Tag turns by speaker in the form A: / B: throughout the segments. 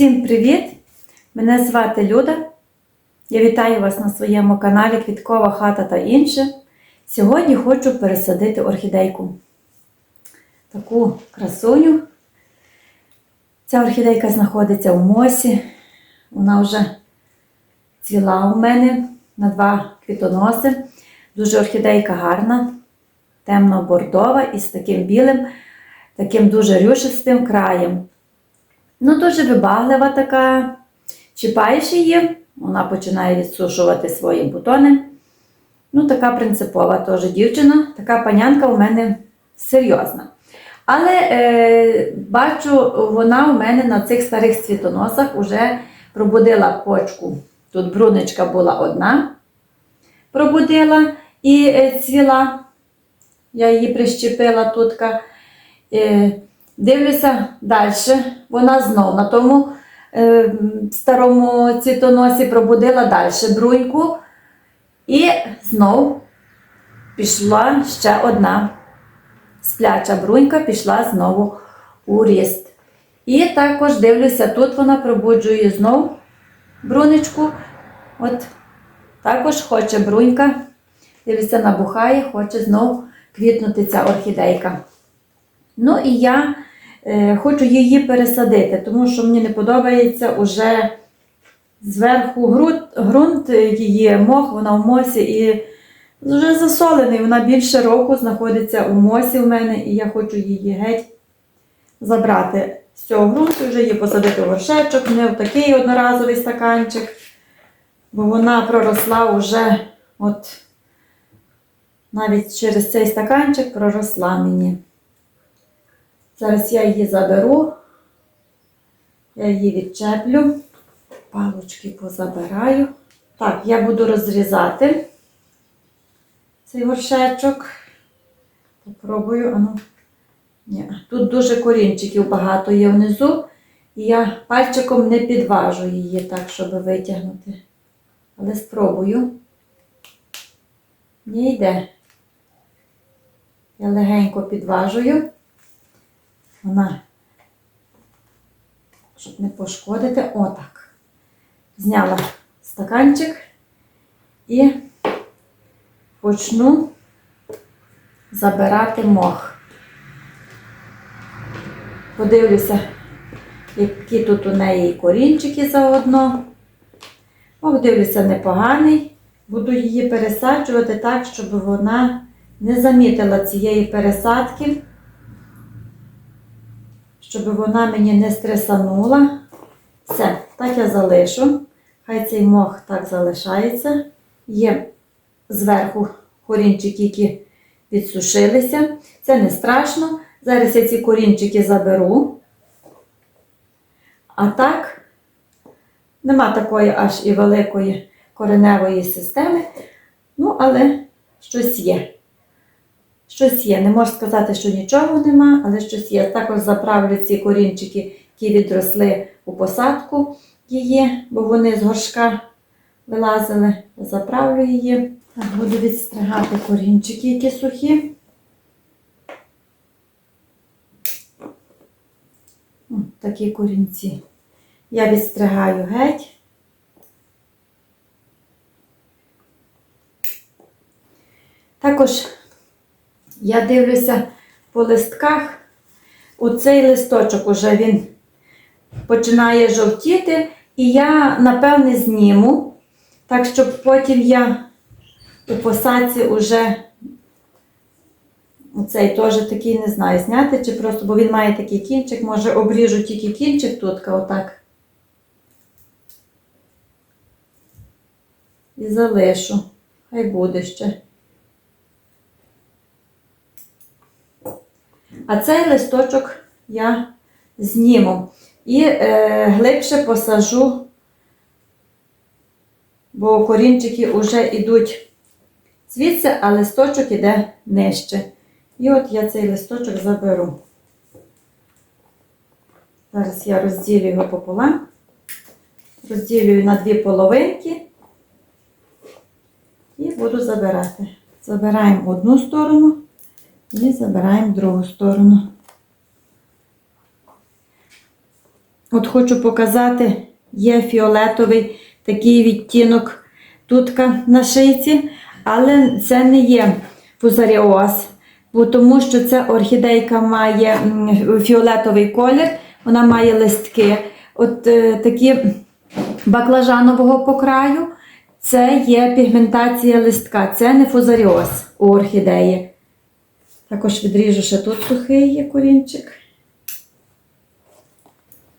A: Всім привіт! Мене звати Люда. Я вітаю вас на своєму каналі Квіткова хата та інше. Сьогодні хочу пересадити орхідейку. Таку красуню. Ця орхідейка знаходиться в мосі. Вона вже цвіла у мене на два квітоноси. Дуже орхідейка гарна, темно-бордова і з таким білим, таким дуже рюшистим краєм. Ну, дуже вибаглива така. Чіпаєш її, вона починає відсушувати свої бутони. Ну, така принципова теж дівчина, така панянка у мене серйозна. Але е, бачу, вона у мене на цих старих цвітоносах вже пробудила почку. Тут бруничка була одна, пробудила і е, цвіла. Я її прищепила тутка. Е, Дивлюся далі. Вона знов на тому е, старому цвітоносі пробудила далі бруньку. І знов пішла ще одна спляча брунька, пішла знову у ріст. І також дивлюся, тут вона пробуджує знов брунечку. От також хоче брунька. Дивлюся, набухає, хоче знов квітнути ця орхідейка. Ну і я хочу її пересадити, тому що мені не подобається уже зверху ґрунт, ґрунт її мох, вона в мосі і вже засолений. Вона більше року знаходиться у мосі в мене, і я хочу її геть забрати з цього ґрунту, вже її посадити в горшечок, не в такий одноразовий стаканчик, бо вона проросла вже от навіть через цей стаканчик проросла мені. Зараз я її заберу, я її відчеплю, палочки позабираю. Так, я буду розрізати цей горшечок. Попробую, ану. Ні, тут дуже корінчиків багато є внизу, і я пальчиком не підважу її так, щоб витягнути. Але спробую. Не йде. Я легенько підважую. Вона, щоб не пошкодити, отак. Зняла стаканчик і почну забирати мох. Подивлюся, які тут у неї корінчики заодно. Мох, дивлюся, непоганий. Буду її пересаджувати так, щоб вона не замітила цієї пересадки щоб вона мені не стресанула. Все, так я залишу. Хай цей мох так залишається. Є зверху корінчики, які відсушилися. Це не страшно. Зараз я ці корінчики заберу. А так, нема такої аж і великої кореневої системи. Ну, але щось є. Щось є. Не можу сказати, що нічого нема, але щось є. Також заправлю ці корінчики, які відросли у посадку її, бо вони з горшка вилазили. Заправлю її. Так, буду відстригати корінчики, які сухі. О, такі корінці. Я відстригаю геть. Також я дивлюся по листках. Оцей листочок уже він починає жовтіти, і я, напевне, зніму, так, щоб потім я у посадці вже оцей теж такий не знаю, зняти чи просто, бо він має такий кінчик, може обріжу тільки кінчик тут, отак. І залишу. Хай буде ще. А цей листочок я зніму і е, глибше посажу, бо корінчики вже йдуть звідси, а листочок іде нижче. І от я цей листочок заберу. Зараз я розділю його пополам, розділюю на дві половинки і буду забирати. Забираємо одну сторону. І забираємо другу сторону. от хочу показати, є фіолетовий такий відтінок тутка на шийці, але це не є фузаріоз, бо тому що ця орхідейка має фіолетовий колір, вона має листки. От е, такі баклажанового покраю. Це є пігментація листка, це не фузаріоз у орхідеї. Також відріжу ще тут сухий є корінчик.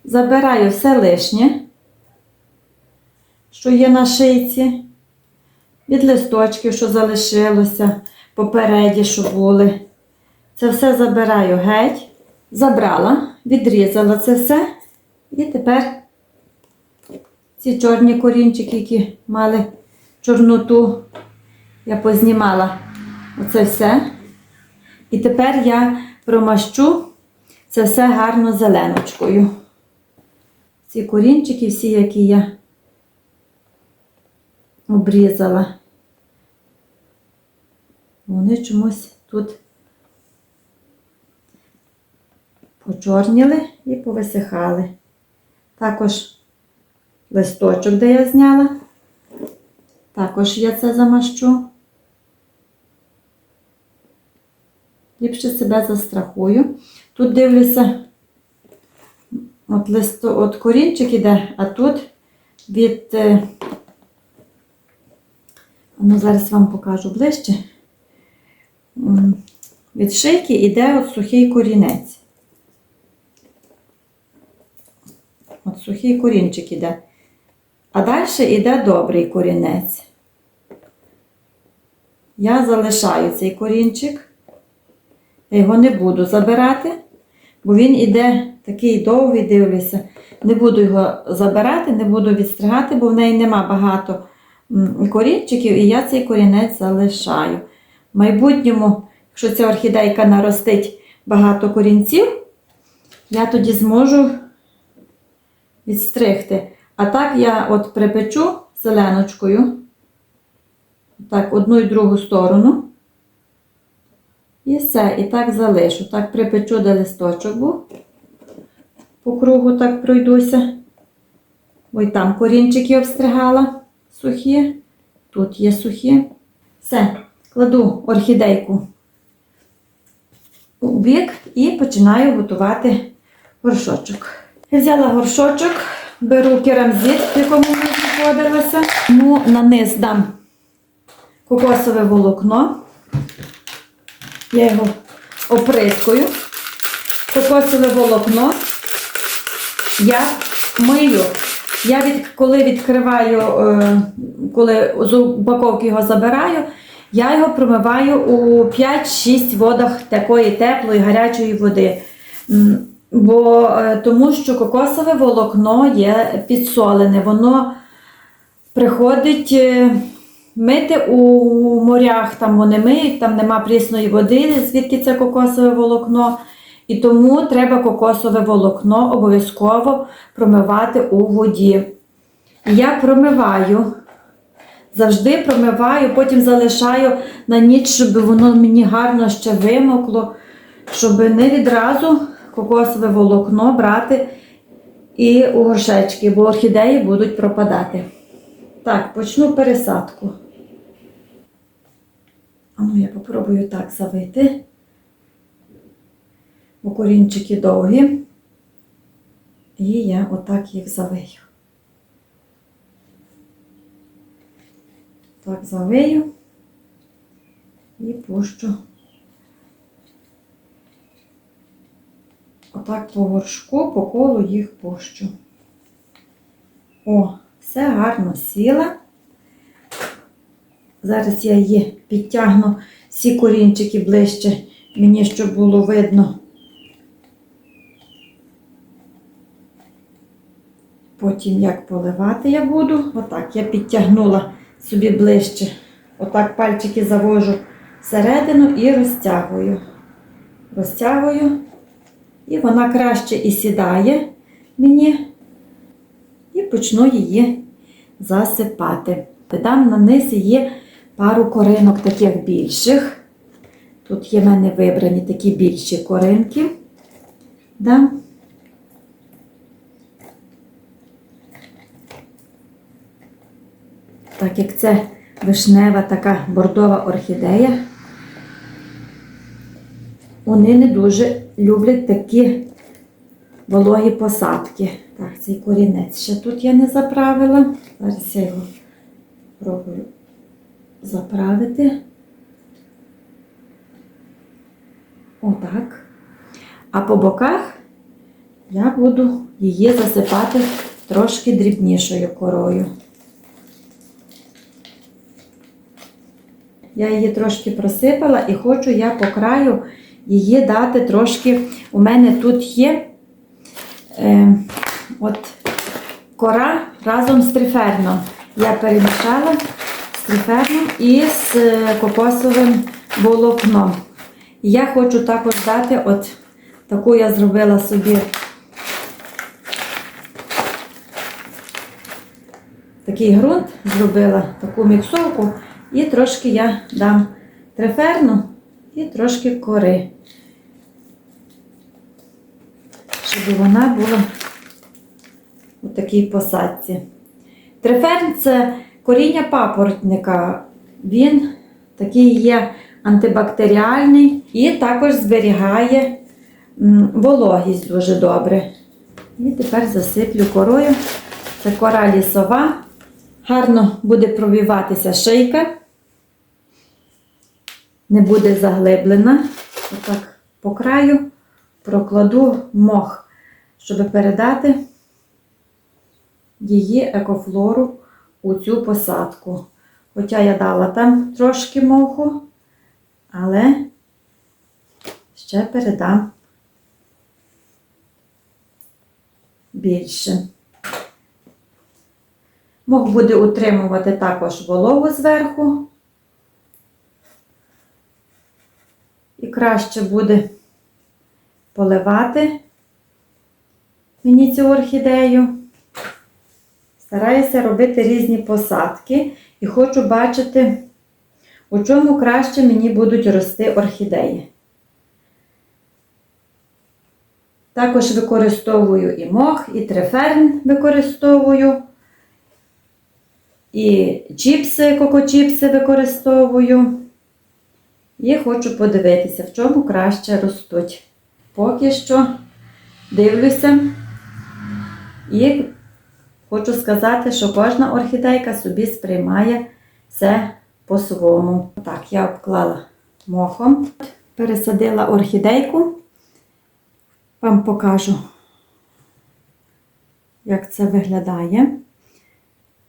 A: Забираю все лишнє, що є на шийці, від листочків, що залишилося, попереді, що були. Це все забираю геть, забрала, відрізала це все. І тепер ці чорні корінчики, які мали чорноту, я познімала оце все. І тепер я промащу це все гарно зеленочкою. Ці корінчики, всі, які я обрізала, вони чомусь тут почорніли і повисихали. Також листочок, де я зняла, також я це замащу. Ліпше себе застрахую. Тут дивлюся, от листо, от корінчик іде, а тут від, е, ну зараз вам покажу ближче. Від шийки йде от сухий корінець. От сухий корінчик іде. А далі йде добрий корінець. Я залишаю цей корінчик. Я його не буду забирати, бо він іде такий довгий, дивлюся. Не буду його забирати, не буду відстригати, бо в неї нема багато корінчиків, і я цей корінець залишаю. В майбутньому, якщо ця орхідейка наростить багато корінців, я тоді зможу відстригти. А так я от припечу зеленочкою, так, одну і другу сторону. І все, і так залишу. Так припечу, де листочок був. По кругу так пройдуся. Бо й там корінчики обстригала сухі. Тут є сухі. Все, кладу орхідейку у бік і починаю готувати горшочок. Я взяла горшочок, беру керамзит, в якому ми знаходилися. Ну, на низ дам кокосове волокно. Я його оприскую. Кокосове волокно. Я мию. Я від, коли відкриваю, е, коли з упаковки його забираю, я його промиваю у 5-6 водах такої теплої, гарячої води. Бо е, тому що кокосове волокно є підсолене, воно приходить е, мити у морях, там вони миють, там нема прісної води, звідки це кокосове волокно. І тому треба кокосове волокно обов'язково промивати у воді. Я промиваю, завжди промиваю, потім залишаю на ніч, щоб воно мені гарно ще вимокло, щоб не відразу кокосове волокно брати і у горшечки, бо орхідеї будуть пропадати. Так, почну пересадку. А ну я попробую так завити. Бо корінчики довгі. І я отак їх завию. Так завию і пущу. Отак по горшку, по колу їх пущу. О, все гарно сіла. Зараз я її підтягну всі корінчики ближче, мені щоб було видно. Потім як поливати я буду. Отак я підтягнула собі ближче. Отак пальчики завожу всередину і розтягую. Розтягую. І вона краще і сідає мені почну її засипати. Там на низі є пару коринок таких більших. Тут є в мене вибрані такі більші коринки. Да? Так як це вишнева така бордова орхідея, вони не дуже люблять такі вологі посадки. Так, цей корінець ще тут я не заправила. Зараз я його пробую заправити. Отак. А по боках я буду її засипати трошки дрібнішою корою. Я її трошки просипала і хочу я по краю її дати трошки. У мене тут є е, от кора разом з триферном. Я перемішала з триферном і з е, кокосовим волокном. Я хочу також дати, от таку я зробила собі такий ґрунт, зробила таку міксовку, і трошки я дам триферну і трошки кори, щоб вона була у такій посадці. Триферн це коріння папоротника. Він такий є антибактеріальний і також зберігає вологість дуже добре. І тепер засиплю корою. Це кора лісова. Гарно буде пробиватися шийка. Не буде заглиблена. Отак по краю прокладу мох, щоб передати її екофлору у цю посадку. Хоча я дала там трошки моху, але ще передам більше. Мох буде утримувати також вологу зверху. І краще буде поливати мені цю орхідею. Стараюся робити різні посадки і хочу бачити, у чому краще мені будуть рости орхідеї. Також використовую і мох, і триферн використовую, і чіпси, кокочіпси використовую. І хочу подивитися, в чому краще ростуть. Поки що дивлюся і хочу сказати, що кожна орхідейка собі сприймає все по-своєму. Так, я обклала мохом, пересадила орхідейку. Вам покажу, як це виглядає.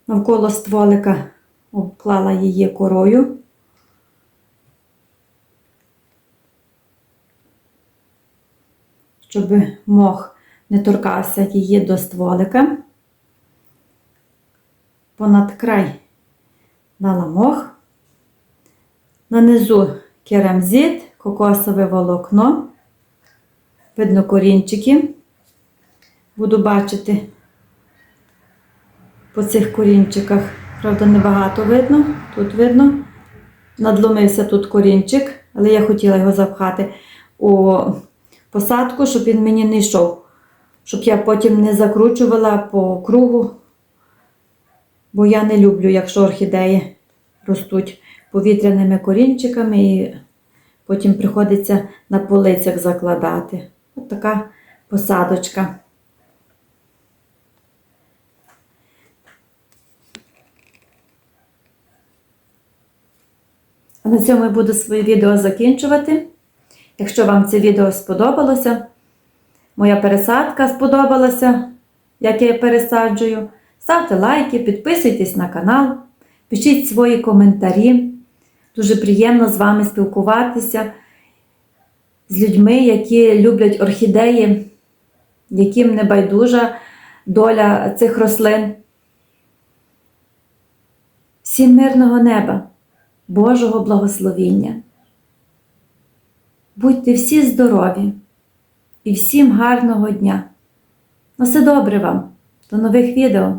A: Навколо стволика обклала її корою. Щоб мох не торкався її до стволика. Понад край дала мох. Нанизу керамзит, кокосове волокно. Видно корінчики. Буду бачити по цих корінчиках. Правда, небагато видно. Тут видно. Надломився тут корінчик, але я хотіла його запхати у посадку, щоб він мені не йшов. Щоб я потім не закручувала по кругу. Бо я не люблю, якщо орхідеї ростуть повітряними корінчиками і потім приходиться на полицях закладати. Ось така посадочка. На цьому я буду своє відео закінчувати. Якщо вам це відео сподобалося, моя пересадка сподобалася, як я пересаджую, ставте лайки, підписуйтесь на канал, пишіть свої коментарі. Дуже приємно з вами спілкуватися з людьми, які люблять орхідеї, яким не байдужа доля цих рослин. Всім мирного неба, Божого благословіння. Будьте всі здорові і всім гарного дня. На все добре вам. До нових відео!